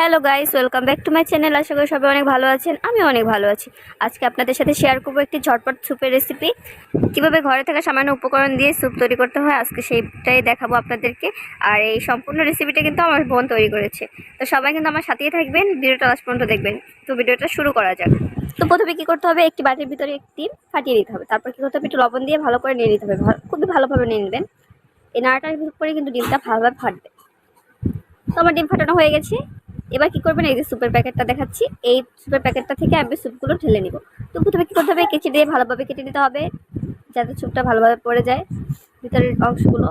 Hello guys welcome back to my channel আশা করি সবাই অনেক ভালো আছেন আমি অনেক ভালো আছি। আজকে আপনাদের সাথে শেয়ার করব একটি ঝটপট স্যুপের রেসিপি কীভাবে ঘরে থাকা সামান্য উপকরণ দিয়ে স্যুপ তৈরি করতে হয়, আজকে সেইটাই দেখাবো আপনাদেরকে। আর এই সম্পূর্ণ রেসিপিটা কিন্তু আমার বোন তৈরি করেছে। তো সবাই কিন্তু আমার সাথেই থাকবেন, ভিডিওটা লাস্ট পর্যন্ত দেখবেন। তো ভিডিওটা শুরু করা যাক। তো প্রথমে কী করতে হবে, একটি বাটির ভিতরে একটি ফাটিয়ে দিতে হবে। তারপর কী করতে হবে, একটু লবণ দিয়ে ভালো করে নিয়ে নিতে হবে। খুবই ভালোভাবে নিয়ে নেবেন। এই নাড়াটার উপরে কিন্তু ডিমটা ভালোভাবে ফাটবে। তো আমার ডিম ফাটানো হয়ে গেছে। এবার কি করবেন? এই যে সুপের প্যাকেটটা দেখাচ্ছি। এই সুপের প্যাকেটটা থেকে আমি স্যুপগুলো ঢেলে নিব। তো প্রথমে কী করতে হবে? কেচি দিয়ে ভালোভাবে কেটে নিতে হবে, যাতে স্যুপটা ভালোভাবে পড়ে যায় ভিতরের অংশগুলো।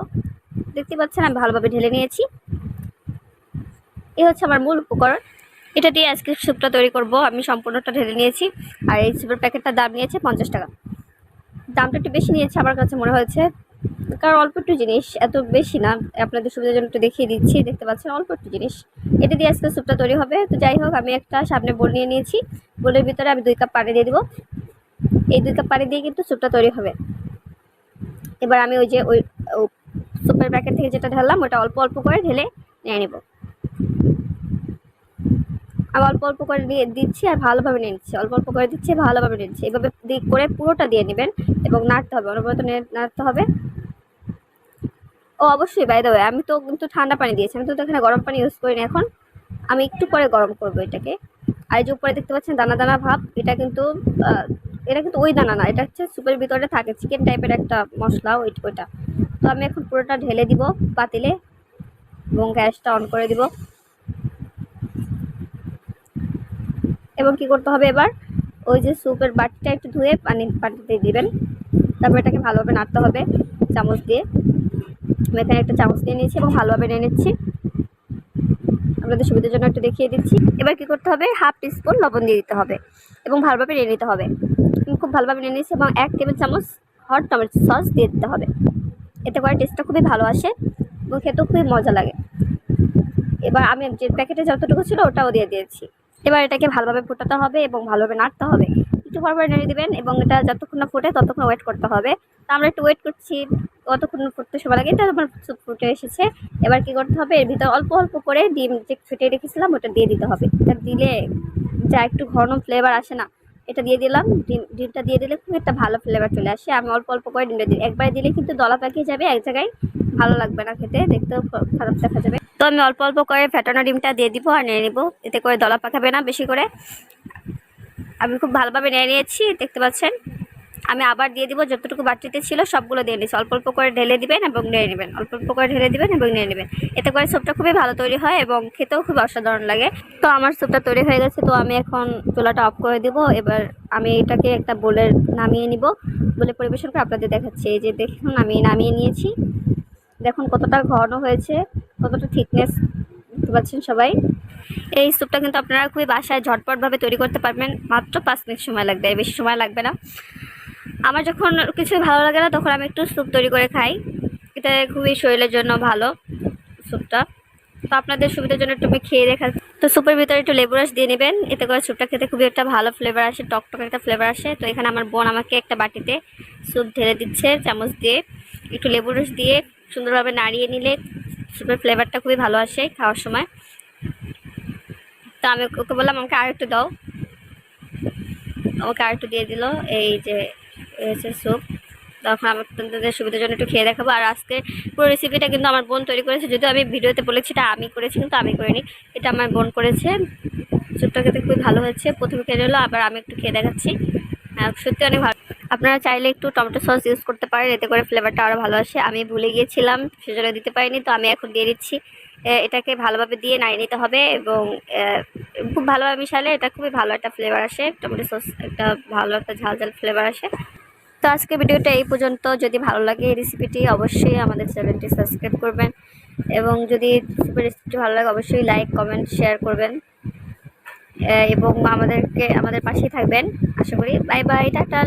দেখতে পাচ্ছেন, আমি ভালোভাবে ঢেলে নিয়েছি। এই হচ্ছে আমার মূল উপকরণ। এটা দিয়ে আজকে স্যুপটা তৈরি করব। আমি সম্পূর্ণটা ঢেলে নিয়েছি। আর এই সুপের প্যাকেটটার দাম নিয়েছে পঞ্চাশ টাকা। দামটা একটু বেশি নিয়েছে, আমার কাছে মনে হয়েছে কারণ অল্প একটু জিনিস, এত বেশি না। আপনাদের সুবিধার জন্য একটু দেখিয়ে দিচ্ছি, দেখতে পাচ্ছেন অল্প একটু জিনিস। এটা দিয়ে আজকে স্যুপটা তৈরি হবে। তো যাই হোক, আমি একটা সামনে বোল নিয়ে নিয়েছি। বোলের ভিতরে আমি দুই কাপ পানি দিয়ে দিব। এই দুই কাপ পানি দিয়ে কিন্তু স্যুপটা তৈরি হবে। এবার আমি ওই যে ওই সুপের প্যাকেট থেকে যেটা ঢাললাম, ওটা অল্প অল্প করে ঢেলে নিয়ে নেব। আমি অল্প অল্প করে দিয়ে দিচ্ছি আর ভালোভাবে নিয়ে নিচ্ছি। অল্প অল্প করে দিচ্ছি, ভালোভাবে নিয়ে নিচ্ছি। এভাবে দিয়ে করে পুরোটা দিয়ে নেবেন এবং নাড়তে হবে। অনবরত নাড়তে হবে। ও, অবশ্যই বাই দেবে আমি তো কিন্তু ঠান্ডা পানি দিয়েছি। আমি তো এখানে গরম পানি ইউজ করিনি এখন। আমি একটু পরে গরম করব এটাকে। আর যে উপরে দেখতে পাচ্ছেন, দানা দানা ভাব, এটা কিন্তু এটা কিন্তু ওই দানা না, এটা হচ্ছে সুপের ভিতরে থাকে। চিকেন টাইপের একটা মশলা, ওই, ওইটা। তো আমি এখন পুরোটা ঢেলে দিব, পাতিলে। এবং গ্যাসটা অন করে দিব। এবং কি করতে হবে এবার? ওই যে স্যুপের বাটিটা একটু ধুয়ে পানি, পানিতে দিবেন। তারপর এটাকে ভালোভাবে নাড়তে হবে চামচ দিয়ে। আমি এখানে একটা চামচ নিয়ে নিয়েছি এবং ভালোভাবে নিয়ে নিচ্ছি। আপনাদের সুবিধার জন্য একটু দেখিয়ে দিচ্ছি। এবার কি করতে হবে? হাফ টিস্পুন লবণ দিয়ে দিতে হবে এবং ভালোভাবে নিয়ে নিতে হবে। খুব ভালোভাবে নিয়ে নিয়েছি এবং এক টেবিল চামচ হট টমেটো সস দিয়ে দিতে হবে। এতে করে টেস্টটা খুবই ভালো আসে এবং খেতেও খুবই মজা লাগে। এবার আমি যে প্যাকেটে যতটুকু ছিল ওটাও দিয়ে দিয়েছি। এবার এটাকে ভালোভাবে ফোটাতে হবে এবং ভালোভাবে নাড়তে হবে। একটু পর পর নেড়ে দিবেন এবং এটা যতক্ষণ না ফুটে ততক্ষণ ওয়েট করতে হবে। তো আমরা একটু ওয়েট করছি কতক্ষণ ফুটতে সময় লাগে। এটা আমার ফুটে এসেছে। এবার কি করতে হবে? এর ভিতরে অল্প অল্প করে ডিম যে ফেটিয়ে রেখেছিলাম, ওটা দিয়ে দিতে হবে। এটা দিলে যা একটু ঘন ফ্লেভার আসে না, এটা দিয়ে দিলাম। ডিম, ডিমটা দিয়ে দিলে খুব একটা ভালো ফ্লেভার চলে আসে। আমি অল্প অল্প করে ডিমটা দিই। একবারে দিলে কিন্তু দলা পাকিয়ে যাবে এক জায়গায়। ভালো লাগবে না খেতে, দেখতেও খারাপ দেখা যাবে। তো আমি অল্প অল্প করে ফেটানো ডিমটা দিয়ে দিব আর নিয়ে নিব। এতে করে দলা পাকাবে না বেশি করে। আমি খুব ভালোভাবে নিয়ে নিয়েছি, দেখতে পাচ্ছেন। আমি আবার দিয়ে দিব যতটুকু বাটিতে ছিল সবগুলো দিয়ে নিয়েছি। অল্প অল্প করে ঢেলে দিবেন এবং নিয়ে নেবেন। অল্প অল্প করে ঢেলে দিবেন এবং নিয়ে নেবেন। এতে করে স্যুপটা খুবই ভালো তৈরি হয় এবং খেতেও খুব অসাধারণ লাগে। তো আমার স্যুপটা তৈরি হয়ে গেছে, তো আমি এখন চুলাটা অফ করে দিব। এবার আমি এটাকে একটা বোলের নামিয়ে নিব। বলে পরিবেশন করে আপনাদের দেখাচ্ছি। এই যে দেখুন, আমি নামিয়ে নিয়েছি। দেখুন কতটা ঘন হয়েছে, কতটা থিকনেস দেখতে পাচ্ছেন সবাই? এই স্যুপটা কিন্তু আপনারা খুবই বাসায় ঝটপটভাবে তৈরি করতে পারবেন, মাত্র পাঁচ মিনিট সময় লাগবে বেশি সময় লাগবে না। আমার যখন কিছু ভালো লাগে না, তখন আমি একটু স্যুপ তৈরি করে খাই। এটা খুবই শরীরের জন্য ভালো স্যুপটা তো আপনাদের সুবিধার জন্য একটু খেয়ে দেখা তো স্যুপের ভিতরে একটু লেবু রস দিয়ে নেবেন, এতে করে স্যুপটা খেতে খুবই একটা ভালো ফ্লেভার আসে টকটক একটা ফ্লেভার আসে। তো এখানে আমার বোন আমাকে একটা বাটিতে স্যুপ ঢেলে দিচ্ছে, চামচ দিয়ে। একটু লেবু রস দিয়ে সুন্দরভাবে নাড়িয়ে নিলে স্যুপের ফ্লেভারটা খুবই ভালো আসে খাওয়ার সময়। তো আমি ওকে বললাম, আমাকে আর একটু দাও। আমাকে আর একটু দিয়ে দিল এই যে হচ্ছে স্যুপ তখন আমি আপনাদের সুবিধার জন্য একটু খেয়ে দেখাবো। আর আজকে পুরো রেসিপিটা কিন্তু আমার বোন তৈরি করেছে। যদিও আমি ভিডিওতে বলেছি এটা আমি করেছি, কিন্তু আমি করিনি। এটা আমার বোন করেছে। স্যুপটা খেতে খুবই ভালো হয়েছে। প্রথমে খেয়ে নিলো, আবার আমি একটু খেয়ে দেখাচ্ছি। সত্যি অনেক ভালো আপনারা চাইলে একটু টমেটো সস ইউজ করতে পারেন, এতে করে ফ্লেভারটা আরও ভালো আসে। আমি ভুলে গিয়েছিলাম, সেজন্য দিতে পারিনি, তো আমি এখন দিয়ে দিচ্ছি। এটাকে ভালোভাবে দিয়ে নাড়িয়ে নিতে হবে এবং খুব ভালোভাবে মিশালে এটা খুবই ভালো একটা ফ্লেভার আসে। টমেটো সস একটা ভালো একটা ঝাল ঝাল ফ্লেভার আসে। তো আজকে ভিডিওটা এই পর্যন্ত। যদি ভালো লাগে এই রেসিপিটি অবশ্যই আমাদের চ্যানেলটি সাবস্ক্রাইব করবেন এবং যদি রেসিপিটি ভালো লাগে, অবশ্যই লাইক কমেন্ট শেয়ার করবেন। এবং আমাদেরকে, আমাদের পাশেই থাকবেন। আশা করি বাই বাই টাটা।